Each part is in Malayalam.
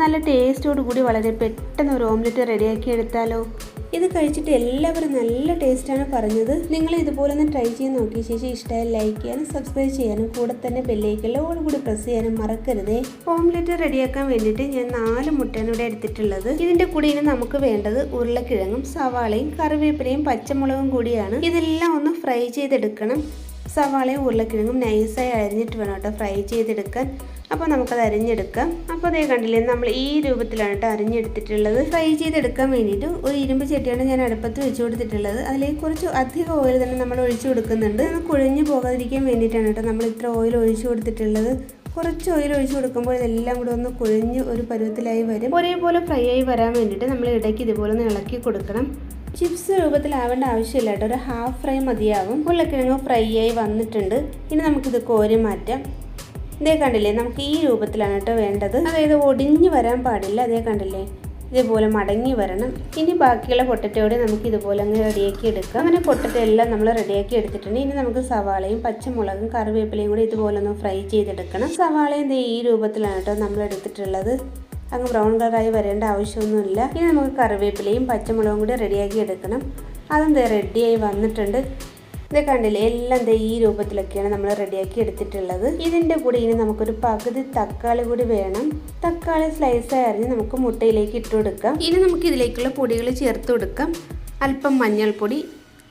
നല്ല ടേസ്റ്റോട് കൂടി വളരെ പെട്ടെന്ന് ഒരു ഓംലെറ്റ് റെഡിയാക്കി എടുത്താലോ? ഇത് കഴിച്ചിട്ട് എല്ലാവരും നല്ല ടേസ്റ്റാണ് പറഞ്ഞത്. നിങ്ങൾ ഇതുപോലെ ഒന്ന് ട്രൈ ചെയ്ത് നോക്കിയ ശേഷം ഇഷ്ടമായി ലൈക്ക് ചെയ്യാനും സബ്സ്ക്രൈബ് ചെയ്യാനും കൂടെ തന്നെ ബെല്ലൈക്കെല്ലാം കൂടി പ്രസ് ചെയ്യാനും മറക്കരുതേ. ഓംലെറ്റ് റെഡിയാക്കാൻ വേണ്ടിയിട്ട് ഞാൻ നാല് മുട്ടയാണ് ഇവിടെ എടുത്തിട്ടുള്ളത്. ഇതിന്റെ കൂടെ ഇനി നമുക്ക് വേണ്ടത് ഉരുളക്കിഴങ്ങും സവാളയും കറിവേപ്പിലയും പച്ചമുളകും കൂടിയാണ്. ഇതെല്ലാം ഒന്ന് ഫ്രൈ ചെയ്തെടുക്കണം. സവാളയും ഉരുളക്കിഴങ്ങും നൈസായി അരിഞ്ഞിട്ട് വേണം കേട്ടോ ഫ്രൈ ചെയ്തെടുക്കാൻ. അപ്പോൾ നമുക്കത് അരിഞ്ഞെടുക്കാം. അപ്പോൾ അതേ കണ്ടില്ലേ നമ്മൾ ഈ രൂപത്തിലാണ് കേട്ടോ അരിഞ്ഞെടുത്തിട്ടുള്ളത്. ഫ്രൈ ചെയ്തെടുക്കാൻ വേണ്ടിയിട്ട് ഒരു ഇരുമ്പ് ചട്ടിയാണ് ഞാൻ അടുപ്പത്ത് വെച്ച് കൊടുത്തിട്ടുള്ളത്. അതിലേക്ക് കുറച്ച് അധികം ഓയിൽ തന്നെ നമ്മൾ ഒഴിച്ചു കൊടുക്കുന്നുണ്ട്. അത് കുഴഞ്ഞു പോകാതിരിക്കാൻ വേണ്ടിയിട്ടാണ് കേട്ടോ നമ്മൾ ഇത്ര ഓയിൽ ഒഴിച്ചു കൊടുത്തിട്ടുള്ളത്. കുറച്ച് ഓയിൽ ഒഴിച്ചു കൊടുക്കുമ്പോൾ ഇതെല്ലാം കൂടെ ഒന്ന് കുഴഞ്ഞ് ഒരു പരുവത്തിലായി വരും. ഒരേപോലെ ഫ്രൈ ആയി വരാൻ വേണ്ടിയിട്ട് നമ്മൾ ഇടയ്ക്ക് ഇതുപോലെ ഒന്ന് ഇളക്കി കൊടുക്കണം. ചിപ്സ് രൂപത്തിലാവേണ്ട ആവശ്യമില്ല കേട്ടോ. ഒരു ഹാഫ് ഫ്രൈ മതിയാവും. ഉരുളക്കിഴങ്ങ് ഫ്രൈ ആയി വന്നിട്ടുണ്ട്. ഇനി നമുക്കിത് കോരി മാറ്റാം. ഇതേ കണ്ടില്ലേ? നമുക്ക് ഈ രൂപത്തിലാണ് കേട്ടോ വേണ്ടത്. അതായത് ഒടിഞ്ഞു വരാൻ പാടില്ല. അതേ കണ്ടില്ലേ? ഇതേപോലെ മടങ്ങി വരണം. ഇനി ബാക്കിയുള്ള പൊട്ടറ്റോടെ നമുക്ക് ഇതുപോലെ അങ്ങ് റെഡിയാക്കി എടുക്കാം. അങ്ങനെ പൊട്ടറ്റോ എല്ലാം നമ്മൾ റെഡിയാക്കി എടുത്തിട്ടുണ്ട്. ഇനി നമുക്ക് സവാളയും പച്ചമുളകും കറിവേപ്പിലയും കൂടി ഇതുപോലെ ഒന്ന് ഫ്രൈ ചെയ്തെടുക്കണം. സവാളയും ഈ രൂപത്തിലാണ് കേട്ടോ നമ്മൾ എടുത്തിട്ടുള്ളത്. അങ്ങ് ബ്രൗൺ കളറായി വരേണ്ട ആവശ്യമൊന്നുമില്ല. ഇനി നമുക്ക് കറിവേപ്പിലയും പച്ചമുളകും കൂടി റെഡിയാക്കി എടുക്കണം. അതും ദേ റെഡിയായി വന്നിട്ടുണ്ട്. ഇത് കണ്ടില്ലേ എല്ലാം ദേ ഈ രൂപത്തിലൊക്കെയാണ് നമ്മൾ റെഡിയാക്കി എടുത്തിട്ടുള്ളത്. ഇതിന്റെ കൂടെ ഇനി നമുക്കൊരു പകുതി തക്കാളി കൂടി വേണം. തക്കാളി സ്ലൈസായി അരിഞ്ഞ് നമുക്ക് മുട്ടയിലേക്ക് ഇട്ട് കൊടുക്കാം. ഇനി നമുക്ക് ഇതിലേക്കുള്ള പൊടികൾ ചേർത്ത് കൊടുക്കാം. അല്പം മഞ്ഞൾപ്പൊടി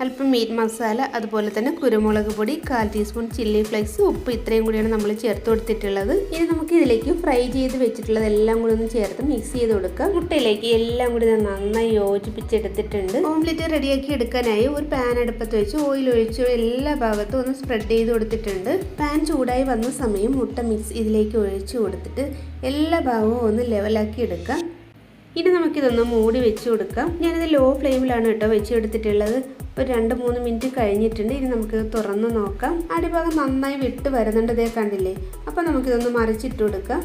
അല്പം മീറ്റ് മസാല അതുപോലെ തന്നെ കുരുമുളക് പൊടി കാൽ ടീസ്പൂൺ ചില്ലി ഫ്ലേക്സ് ഉപ്പ് ഇത്രയും കൂടിയാണ് നമ്മൾ ചേർത്ത് കൊടുത്തിട്ടുള്ളത്. ഇനി നമുക്ക് ഇതിലേക്ക് ഫ്രൈ ചെയ്ത് വെച്ചിട്ടുള്ളത് എല്ലാം കൂടി ഒന്ന് ചേർത്ത് മിക്സ് ചെയ്ത് കൊടുക്കുക മുട്ടയിലേക്ക് എല്ലാം കൂടി നന്നായി യോജിപ്പിച്ചെടുത്തിട്ടുണ്ട്. ഓംലെറ്റ് റെഡിയാക്കി എടുക്കാനായി ഒരു പാൻ അടുപ്പത്ത് വെച്ച് ഓയിൽ ഒഴിച്ച് എല്ലാ ഭാഗത്തും ഒന്ന് സ്പ്രെഡ് ചെയ്ത് കൊടുത്തിട്ടുണ്ട്. പാൻ ചൂടായി വന്ന സമയം മുട്ട മിക്സ് ഇതിലേക്ക് ഒഴിച്ച് കൊടുത്തിട്ട് എല്ലാ ഭാഗവും ഒന്ന് ലെവലാക്കി എടുക്കാം. ഇനി നമുക്കിതൊന്ന് മൂടി വെച്ച് കൊടുക്കാം. ഞാനിത് ലോ ഫ്ലെയിമിലാണ് കേട്ടോ വെച്ച് എടുത്തിട്ടുള്ളത് ഒരു രണ്ട് മൂന്ന് മിനിറ്റ് കഴിഞ്ഞിട്ടുണ്ട്. ഇനി നമുക്ക് തുറന്ന് നോക്കാം. അടിഭാഗം നന്നായി വിട്ട് വരുന്നുണ്ട് ഇതേ കണ്ടില്ലേ? അപ്പോൾ നമുക്കിതൊന്ന് മറിച്ചിട്ട് കൊടുക്കാം.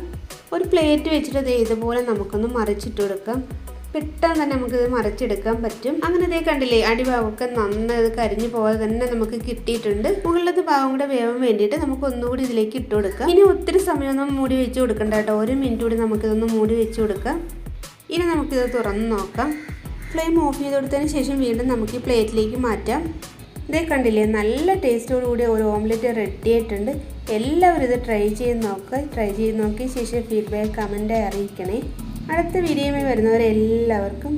ഒരു പ്ലേറ്റ് വെച്ചിട്ട് ദേ ഇതുപോലെ നമുക്കൊന്ന് മറിച്ചിട്ട് കൊടുക്കാം. പെട്ടെന്ന് തന്നെ നമുക്കിത് മറിച്ചെടുക്കാൻ പറ്റും. അങ്ങനെ ഇതേ കണ്ടില്ലേ? അടിഭാഗമൊക്കെ നന്നായി കരിഞ്ഞു പോകാതെ തന്നെ നമുക്ക് കിട്ടിയിട്ടുണ്ട്. മുകളിലത്തെ ഭാഗം കൂടെ വേവാൻ വേണ്ടിയിട്ട് നമുക്ക് ഒന്നുകൂടി ഇതിലേക്ക് ഇട്ട് കൊടുക്കാം. ഇനി ഒത്തിരി സമയമൊന്നും മൂടി വെച്ച് കൊടുക്കണ്ട കേട്ടോ. ഒരു മിനിറ്റ് കൂടി നമുക്കിതൊന്ന് മൂടി വെച്ച് കൊടുക്കാം. ഇനി നമുക്കിത് തുറന്ന് നോക്കാം. ഫ്ലെയിം ഓഫ് ചെയ്ത് കൊടുത്തതിന് ശേഷം വീണ്ടും നമുക്ക് ഈ പ്ലേറ്റിലേക്ക് മാറ്റാം. ഇതേ കണ്ടില്ലേ നല്ല ടേസ്റ്റോടുകൂടി ഒരു ഓംലെറ്റ് റെഡി ആയിട്ടുണ്ട്. എല്ലാവരും ഇത് ട്രൈ ചെയ്ത് നോക്കുക ട്രൈ ചെയ്ത് നോക്കിയ ശേഷം ഫീഡ്ബാക്ക് കമന്റായി അറിയിക്കണേ. അടുത്ത വീഡിയോയിൽ വരുന്നവരെല്ലാവർക്കും